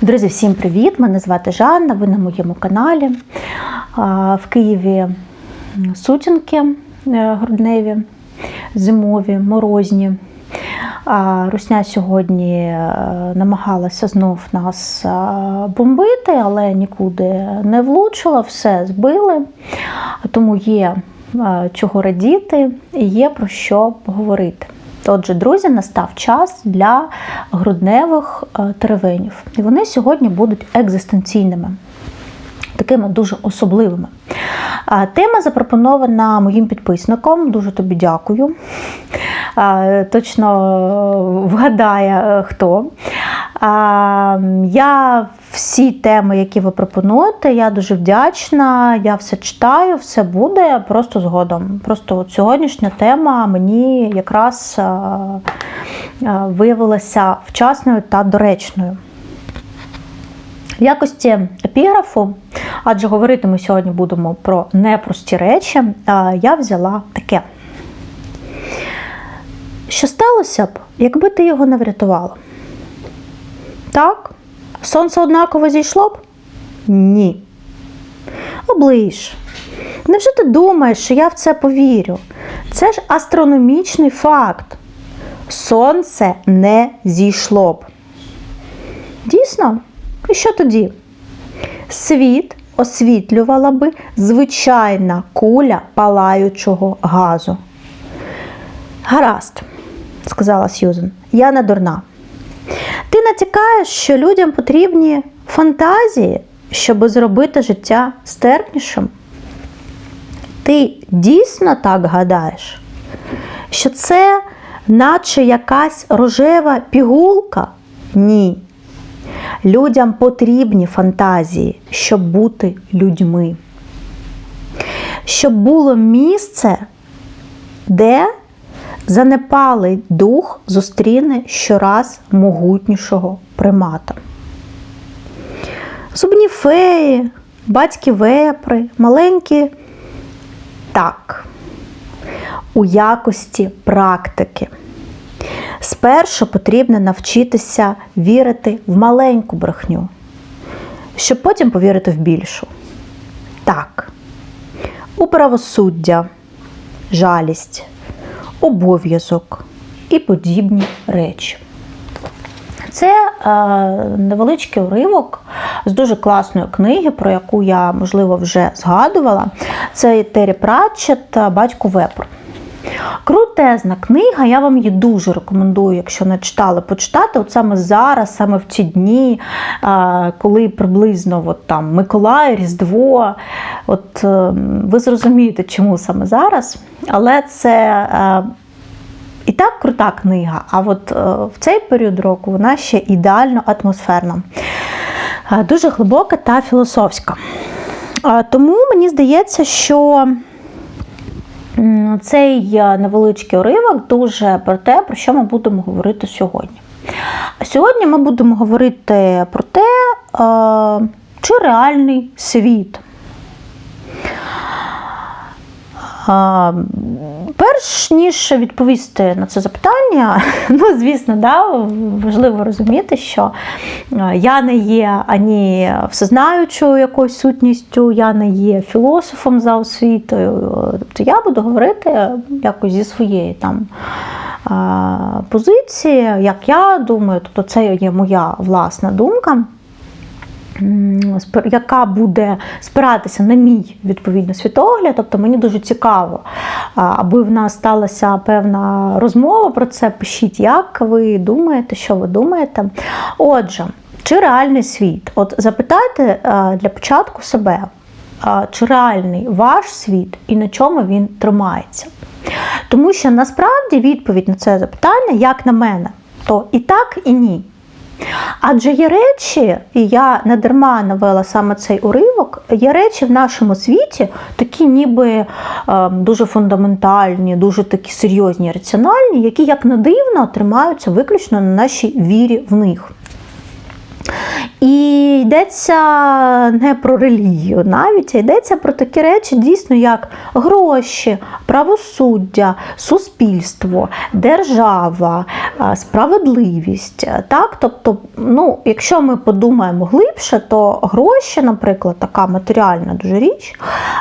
Друзі, всім привіт! Мене звати Жанна, ви на моєму каналі. В Києві сутінки е, грудневі, зимові, морозні. Русня сьогодні е, намагалася знов нас е, бомбити, але нікуди не влучила, все збили. Тому є чого радіти і є про що поговорити. Отже, друзі, настав час для грудневих е, теревенів. І вони сьогодні будуть екзистенційними, такими дуже особливими. Тема запропонована моїм підписником. Дуже тобі дякую. Точно вгадає е, хто. Я всі теми, які ви пропонуєте, я дуже вдячна. Я все читаю, все буде просто згодом. Просто от сьогоднішня тема мені якраз виявилася вчасною та доречною. В якості епіграфу, адже говорити ми сьогодні будемо про непрості речі, а, я взяла таке. Що сталося б, якби ти його не врятувала? Так? Сонце однаково зійшло б? Ні. Оближ. Невже ти думаєш, що я в це повірю? Це ж астрономічний факт. Сонце не зійшло б. Дійсно? І що тоді? Світ освітлювала би звичайна куля палаючого газу. Гаразд, сказала Сьюзен, я не дурна. Ти натякаєш, що людям потрібні фантазії, щоб зробити життя стерпнішим? Ти дійсно так гадаєш, що це наче якась рожева пігулка? Ні. Людям потрібні фантазії, щоб бути людьми. Щоб було місце, де занепалий дух зустріне щораз могутнішого примата. Зубні феї, батьки вепри, маленькі так, у якості практики. Спершу потрібно навчитися вірити в маленьку брехню, щоб потім повірити в більшу. Так, у правосуддя, жалість, обов'язок і подібні речі. Це е, невеличкий уривок з дуже класної книги, про яку я, можливо, вже згадувала. Це Тері Пратчет Батько Вепр. Крутезна книга, я вам її дуже рекомендую, якщо не читали, почитати. От саме зараз, саме в ті дні, е, коли приблизно от там Миколай, Різдво. От е, ви зрозумієте, чому саме зараз. Але це. Е, і так крута книга, а от в цей період року вона ще ідеально атмосферна, дуже глибока та філософська. Тому мені здається, що цей невеличкий уривок дуже про те, про що ми будемо говорити сьогодні. Сьогодні ми будемо говорити про те, чи реальний світ. Перш ніж відповісти на це запитання, ну, звісно, да, важливо розуміти, що я не є ані всезнаючою якоюсь сутністю, я не є філософом за освітою. Тобто я буду говорити якось зі своєї там позиції, як я думаю, тобто це є моя власна думка яка буде спиратися на мій відповідно світогляд. Тобто мені дуже цікаво, аби в нас сталася певна розмова про це. Пишіть, як ви думаєте, що ви думаєте. Отже, чи реальний світ? От запитайте для початку себе, чи реальний ваш світ і на чому він тримається. Тому що насправді відповідь на це запитання, як на мене, то і так, і ні. Адже є речі, і я не дарма навела саме цей уривок, є речі в нашому світі, такі ніби е, дуже фундаментальні, дуже такі серйозні, раціональні, які, як не дивно, тримаються виключно на нашій вірі в них. І йдеться не про релігію навіть, а йдеться про такі речі, дійсно, як гроші, правосуддя, суспільство, держава, справедливість. Так? Тобто, ну, якщо ми подумаємо глибше, то гроші, наприклад, така матеріальна дуже річ,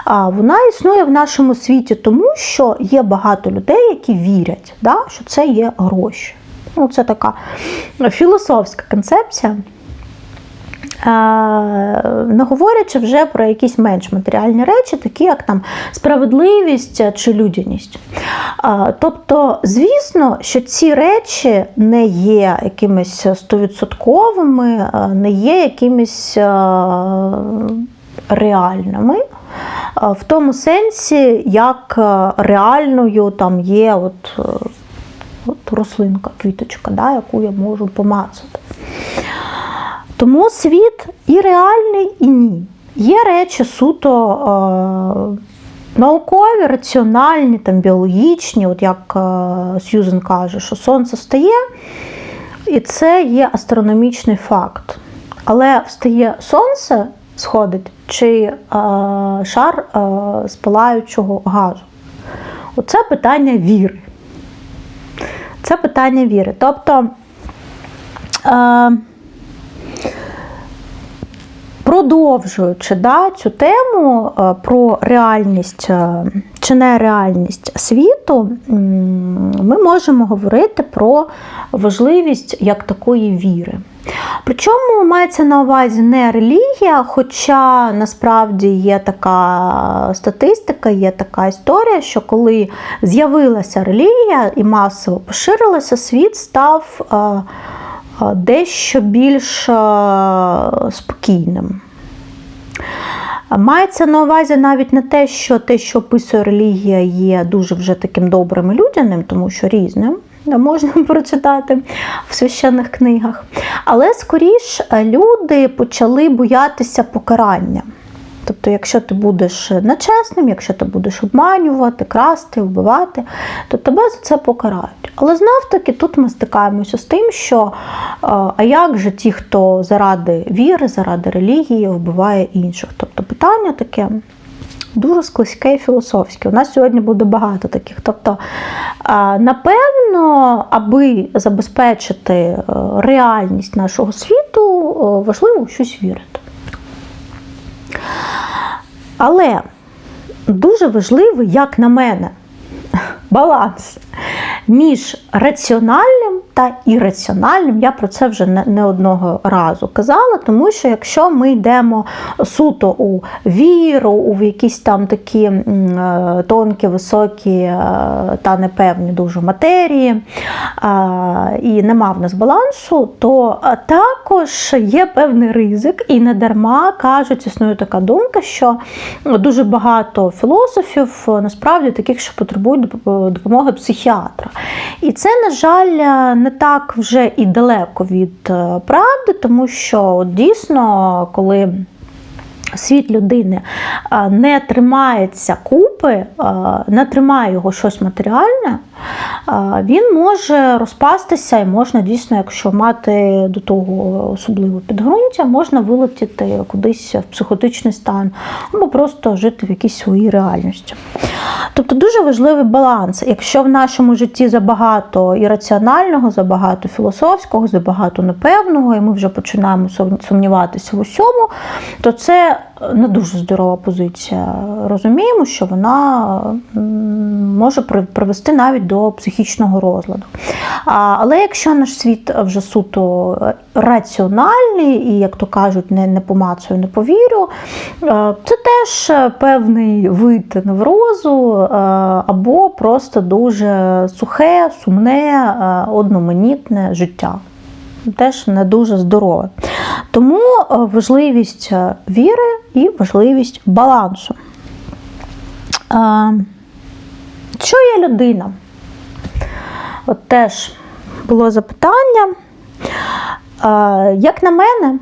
вона існує в нашому світі, тому що є багато людей, які вірять, да, що це є гроші. Ну, це така філософська концепція. Не говорячи вже про якісь менш матеріальні речі, такі як там справедливість чи людяність. Тобто, звісно, що ці речі не є якимись стовідсотковими, не є якимись реальними. В тому сенсі, як реальною там є от, от рослинка, квіточка, да, яку я можу помацати. Тому світ і реальний, і ні. Є речі суто е, наукові, раціональні, там, біологічні, от як е, Сьюзен каже, що сонце встає, і це є астрономічний факт. Але встає сонце, сходить, чи е, шар е, з палаючого газу. Оце питання віри. Це питання віри. Тобто. Е, Продовжуючи да, цю тему е, про реальність е, чи нереальність світу, ми можемо говорити про важливість як такої віри. Причому мається на увазі не релігія, хоча насправді є така статистика, є така історія, що коли з'явилася релігія і масово поширилася, світ став е, дещо більш спокійним. Мається на увазі навіть не те, що те, що описує релігія, є дуже вже таким добрим і людяним, тому що різним можна прочитати в священних книгах. Але скоріш люди почали боятися покарання. Тобто, якщо ти будеш нечесним, якщо ти будеш обманювати, красти, вбивати, то тебе за це покарають. Але знов таки тут ми стикаємося з тим, що е, а як же ті, хто заради віри, заради релігії вбиває інших? Тобто питання таке дуже склизьке і філософське. У нас сьогодні буде багато таких. Тобто, е, напевно, аби забезпечити е, реальність нашого світу, е, важливо в щось вірити. Але дуже важливий, як на мене, баланс між раціональним та ірраціональним. Я про це вже не, одного разу казала, тому що якщо ми йдемо суто у віру, у якісь там такі е, тонкі, високі е, та непевні дуже матерії, е, і нема в нас балансу, то також є певний ризик, і не дарма кажуть, існує така думка, що дуже багато філософів насправді таких, що потребують допомоги психіатра. І це, на жаль, не так вже і далеко від е, правди, тому що дійсно, коли світ людини не тримається купи, не тримає його щось матеріальне, він може розпастися і можна дійсно, якщо мати до того особливе підґрунтя, можна вилетіти кудись в психотичний стан або просто жити в якійсь своїй реальності. Тобто дуже важливий баланс. Якщо в нашому житті забагато ірраціонального, забагато філософського, забагато непевного, і ми вже починаємо сумніватися в усьому, то це не дуже здорова позиція. Розуміємо, що вона може привести навіть до психічного розладу. Але якщо наш світ вже суто раціональний і, як то кажуть, не, не помацую, не повірю, е, це теж певний вид неврозу е, або просто дуже сухе, сумне, е, одноманітне життя. Теж не дуже здорове. Тому е, важливість е, віри і важливість балансу. Е, Що є людина? От теж було запитання. Як на мене,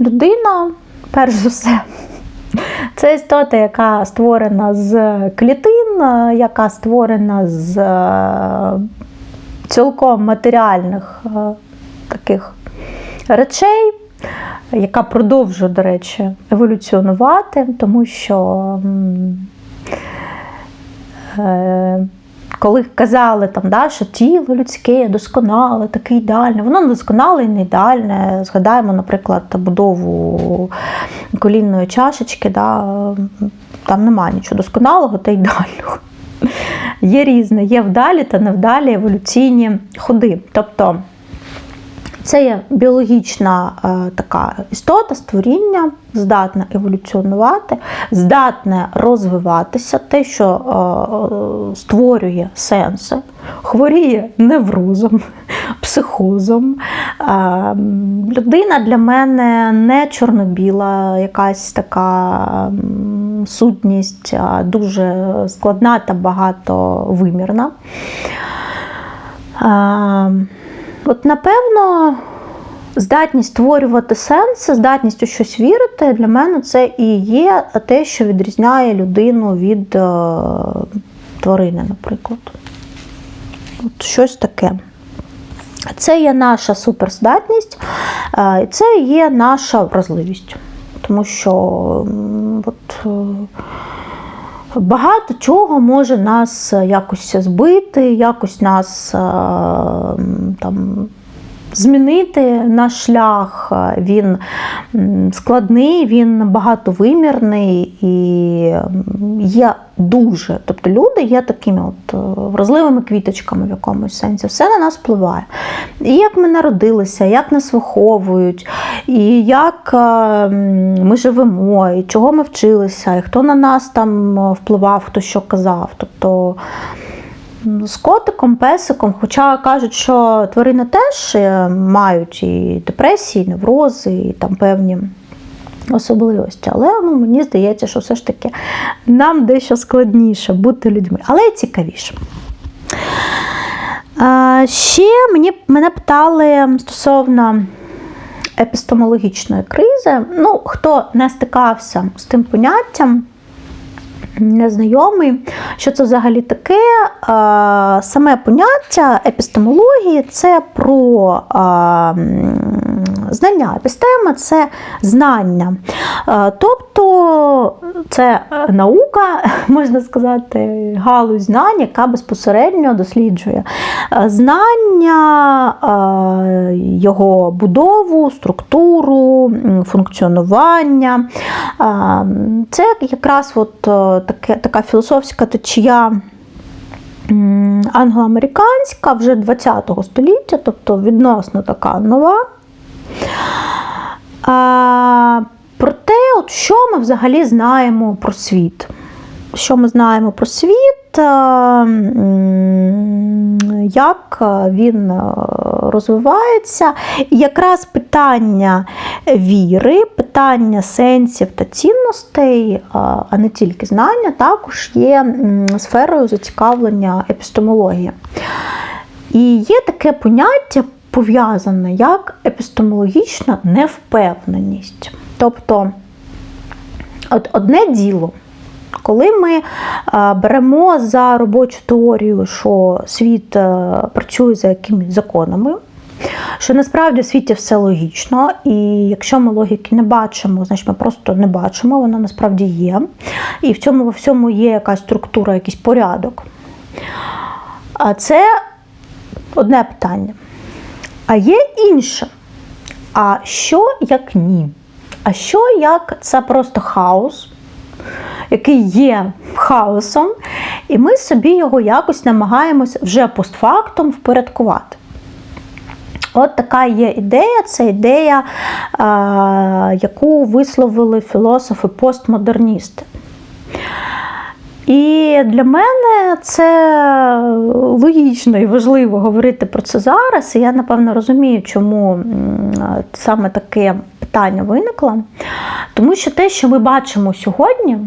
людина, перш за все, це істота, яка створена з клітин, яка створена з цілком матеріальних таких речей. яка продовжує, до речі, еволюціонувати, тому що. е, коли казали, там, да, що тіло людське досконале, таке ідеальне, воно не досконале і не ідеальне. Згадаємо, наприклад, будову колінної чашечки, да, там немає нічого досконалого та ідеального. Є різне, є вдалі та невдалі еволюційні ходи. Тобто це є біологічна е, така істота, створіння, здатна еволюціонувати, здатне розвиватися, те, що е, е, створює сенси, хворіє неврозом, психозом. Людина для мене не чорно-біла, якась така сутність, дуже складна та багатовимірна. От, напевно, здатність створювати сенси, здатність у щось вірити, для мене це і є те, що відрізняє людину від е, тварини, наприклад. От щось таке. Це є наша суперздатність, е, і це є наша вразливість. Тому що от, е, багато чого може нас якось збити, якось нас е, там. Змінити наш шлях, е, він складний, він багатовимірний і є дуже. Тобто люди є такими от е, вразливими квіточками в якомусь сенсі. Все на нас впливає. І як ми народилися, як нас виховують, і як е, ми живемо, і чого ми вчилися, і хто на нас там впливав, хто що казав. Тобто з котиком, песиком, хоча кажуть, що тварини теж е, мають і депресії, і неврози, і там певні особливості. Але ну, мені здається, що все ж таки нам дещо складніше бути людьми, але й цікавіше. Ще мені, мене питали стосовно епістемологічної кризи. Ну, хто не стикався з тим поняттям, незнайомий, що це взагалі таке. Саме поняття епістемології це про знання. Епістема це знання. Тобто це наука, можна сказати, галузь знань, яка безпосередньо досліджує знання, його будову, структуру, функціонування. Це якраз от е, таке, така філософська течія англоамериканська вже 20 століття, тобто відносно така нова. А, про те, от що ми взагалі знаємо про світ. Що ми знаємо про світ, як він розвивається. І якраз питання віри, питання сенсів та цінностей, а не тільки знання, також є сферою зацікавлення епістемології. І є таке поняття пов'язане як епістемологічна невпевненість. Тобто, от одне діло, коли ми е, беремо за робочу теорію, що світ е, працює за якимись законами, що насправді в світі все логічно, і якщо ми логіки не бачимо, значить ми просто не бачимо, вона насправді є. І в цьому во всьому є якась структура, якийсь порядок. А це одне питання. А є інше. А що як ні? А що як це просто хаос, який є хаосом, і ми собі його якось намагаємось вже постфактом впорядкувати? От така є ідея, це ідея, а, яку висловили філософи-постмодерністи. І для мене це логічно і важливо говорити про це зараз. І я, напевно, розумію, чому саме таке питання виникло. Тому що те, що ми бачимо сьогодні,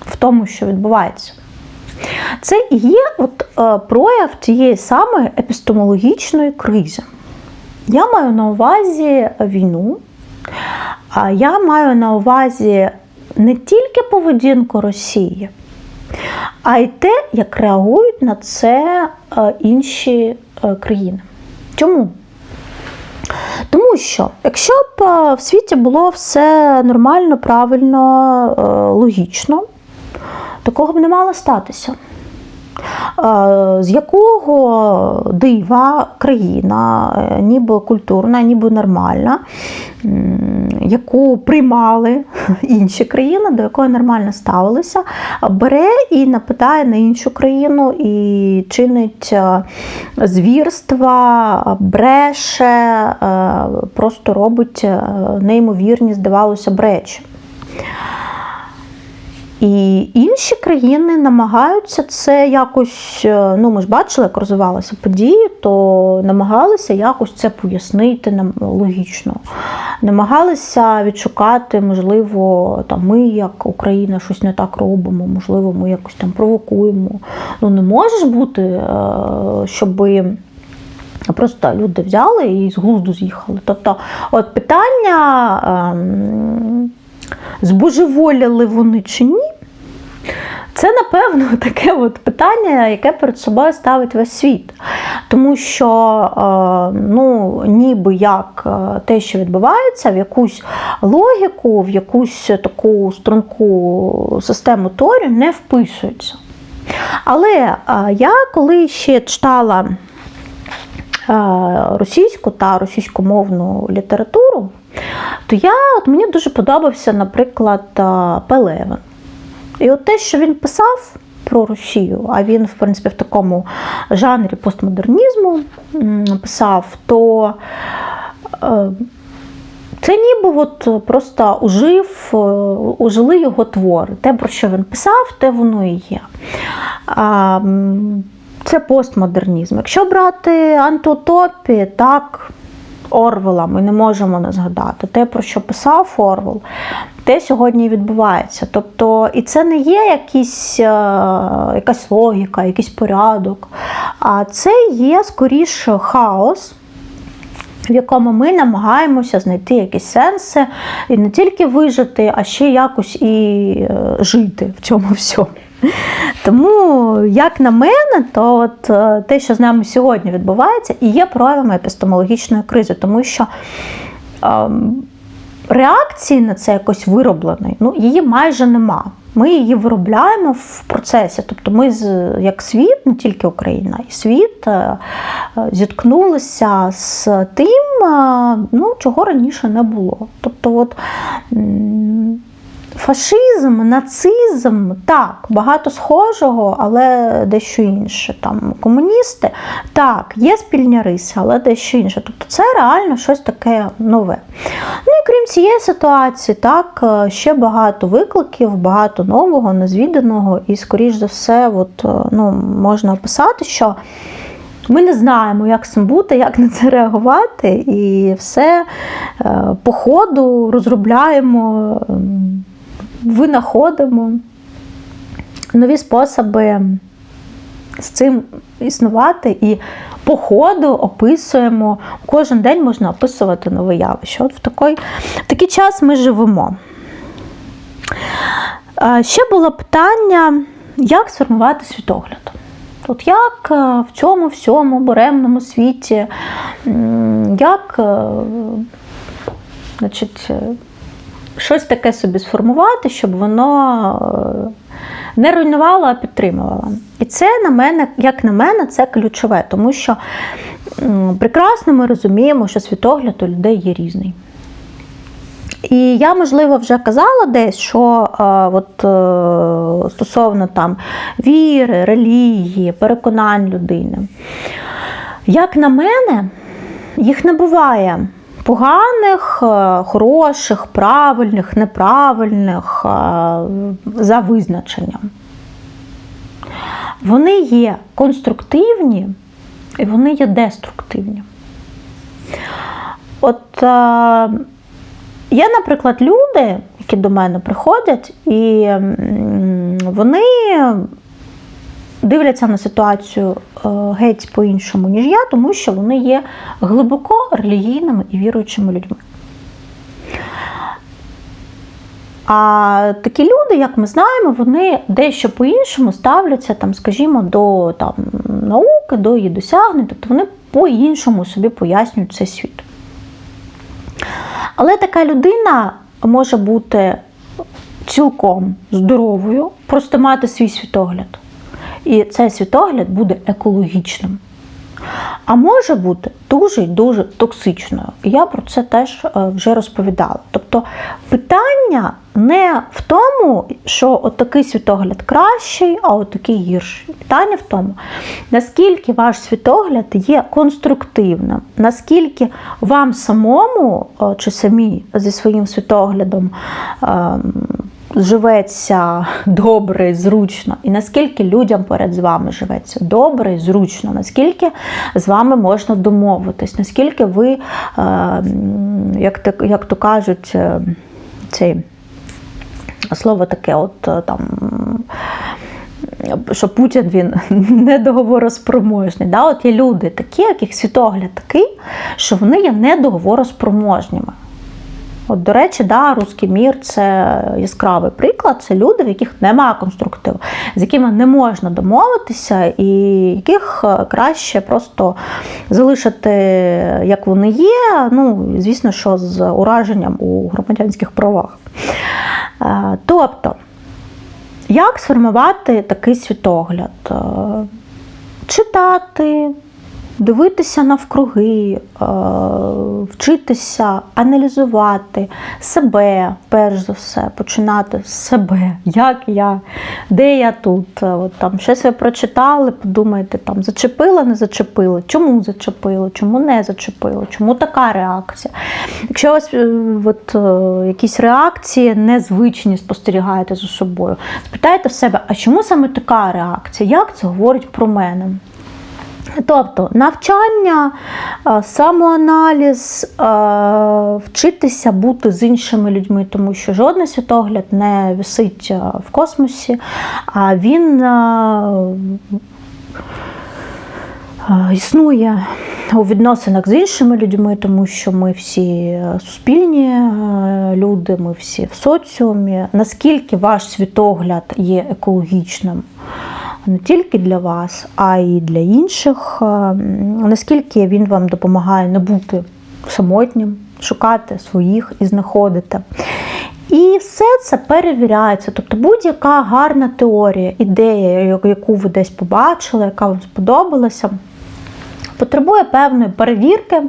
в тому, що відбувається, це і є от, е, прояв тієї самої епістемологічної кризи. Я маю на увазі війну, а я маю на увазі не тільки поведінку Росії, а й те, як реагують на це е, інші е, країни. Чому? Тому що, якщо б е, в світі було все нормально, правильно, логічно, такого б не мало статися. Е, З якого дива країна, е, ніби культурна, ніби нормальна, яку приймали інші країни, до якої нормально ставилися, бере і нападає на іншу країну і чинить е, звірства, бреше, просто робить неймовірні, здавалося б. І інші країни намагаються це якось, е, ну ми ж бачили, як розвивалися події, то намагалися якось це пояснити нам логічно. Намагалися відшукати, можливо, там ми, як Україна, щось не так робимо, можливо, ми якось там провокуємо. Ну не може бути, е, щоби. Просто люди взяли і з глузду з'їхали. Тобто, от питання. ем, збожеволіли вони чи ні? Це, напевно, таке от питання, яке перед собою ставить весь світ. Тому що, е, ну, ніби як е, те, що відбувається, в якусь логіку, в якусь таку струнку систему Торі не вписується. Але е, я коли ще читала російську та російськомовну літературу, то я, от мені дуже подобався, наприклад, е, Пелевин. І от те, що він писав про Росію, а він, в принципі, в такому жанрі постмодернізму писав, то е, це ніби от просто ужив, е, ужили його твори. Те, про що він писав, те воно і є. Це постмодернізм. Якщо брати антиутопії, так, Орвела ми не можемо не згадати. Те, про що писав Орвел, те сьогодні і відбувається. Тобто, і це не є якісь, е, якась логіка, якийсь порядок, а це є скоріше хаос. В якому ми намагаємося знайти якісь сенси і не тільки вижити, а ще якось і е, жити в цьому всьому. Тому, як на мене, то от е, те, що з нами сьогодні відбувається, і є проявами епістемологічної кризи, тому що ем, реакції на це якось виробленої, ну, її майже нема. Ми її виробляємо в процесі. Тобто ми, як світ, не тільки Україна, і світ е, зіткнулися з тим, е, ну, чого раніше не було. Тобто, от, Фашизм, нацизм, так, багато схожого, але дещо інше. Там комуністи, так, є спільні риси, але дещо інше. Тобто це реально щось таке нове. Ну і крім цієї ситуації, так, е, ще багато викликів, багато нового, незвіданого, і, скоріш за все, от, е, ну, можна описати, що. Ми не знаємо, як з цим бути, як на це реагувати, і все е, по ходу розробляємо, ем, винаходимо нові способи з цим існувати і по ходу описуємо. Кожен день можна описувати нове явище. От в такий, в такий час ми живемо. Ще було питання, як сформувати світогляд. От як е, в цьому всьому буремному світі, як е, значить, е, щось таке собі сформувати, щоб воно е, не руйнувало, а підтримувало. І це на мене, як на мене, це ключове, тому що прекрасно ми розуміємо, що світогляд у людей є різний. І я, можливо, вже казала десь, що е, от, е, стосовно там віри, релігії, переконань людини. Як на мене, їх не буває поганих, е, хороших, правильних, неправильних е, за визначенням. Вони є конструктивні і вони є деструктивні. От е, Є, наприклад, люди, які до мене приходять, і вони дивляться на ситуацію е, геть по-іншому, ніж я, тому що вони є глибоко релігійними і віруючими людьми. А такі люди, як ми знаємо, вони дещо по-іншому ставляться, там, скажімо, до там, науки, до її досягнень, тобто вони по-іншому собі пояснюють цей світ. Але така людина може бути цілком здоровою, просто мати свій світогляд. І цей світогляд буде екологічним. А може бути дуже і дуже токсичною. Я про це теж е, вже розповідала. Тобто питання не в тому, що от такий світогляд кращий, а от такий гірший. Питання в тому, наскільки ваш світогляд є конструктивним, наскільки вам самому е, чи самі зі своїм світоглядом ем, живеться добре зручно, і наскільки людям перед з вами живеться добре і зручно, наскільки з вами можна домовитись, наскільки ви, е, як, так- як то кажуть, е, цей слово таке, от е, там. Що Путін він недоговороспроможний. Да? От є люди такі, яких світогляд такий, що вони є недоговороспроможніми. От, до речі, да, русський мір це яскравий приклад. Це люди, в яких немає конструктиву, з якими не можна домовитися, і яких е, краще просто залишити, як вони є. Ну, звісно, що з ураженням у громадянських правах. Е, Тобто, як сформувати такий світогляд? Е, Читати, дивитися навкруги, е, вчитися, аналізувати себе, перш за все, починати з себе, як я, де я тут. Е, От там щось ви прочитали, подумайте, там зачепило, не зачепило, чому зачепило, чому не зачепило, чому така реакція. Якщо у вас е, от, якісь реакції незвичні спостерігаєте за собою, спитайте в себе, а чому саме така реакція? Як це говорить про мене? Тобто навчання, самоаналіз, вчитися бути з іншими людьми, тому що жодний світогляд не висить в космосі, а він існує у відносинах з іншими людьми, тому що ми всі суспільні люди, ми всі в соціумі. Наскільки ваш світогляд є екологічним? Не тільки для вас, а й для інших. Е, Наскільки він вам допомагає не бути самотнім, шукати своїх і знаходити. І все це перевіряється. Тобто будь-яка гарна теорія, ідея, яку ви десь побачили, яка вам сподобалася. Потребує певної перевірки,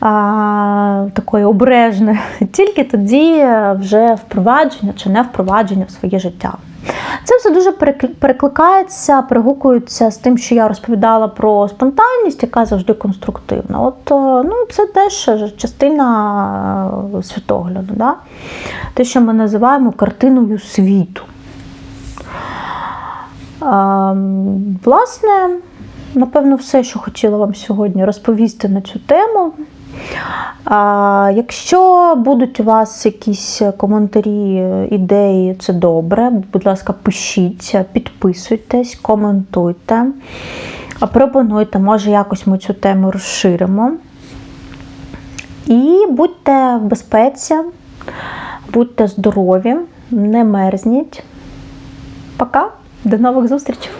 а, такої обережної, тільки тоді вже впровадження чи не впровадження в своє життя. Це все дуже перекликається, перегукується з тим, що я розповідала про спонтанність, яка завжди конструктивна. От е, ну, це теж частина е, світогляду, да? те, що ми називаємо картиною світу. А, Власне, напевно, все, що хотіла вам сьогодні розповісти на цю тему. А, Якщо будуть у вас якісь коментарі, ідеї, це добре. Будь ласка, пишіть, підписуйтесь, коментуйте, пропонуйте, може якось ми цю тему розширимо. І будьте в безпеці, будьте здорові, не мерзніть. Пока, до нових зустрічей!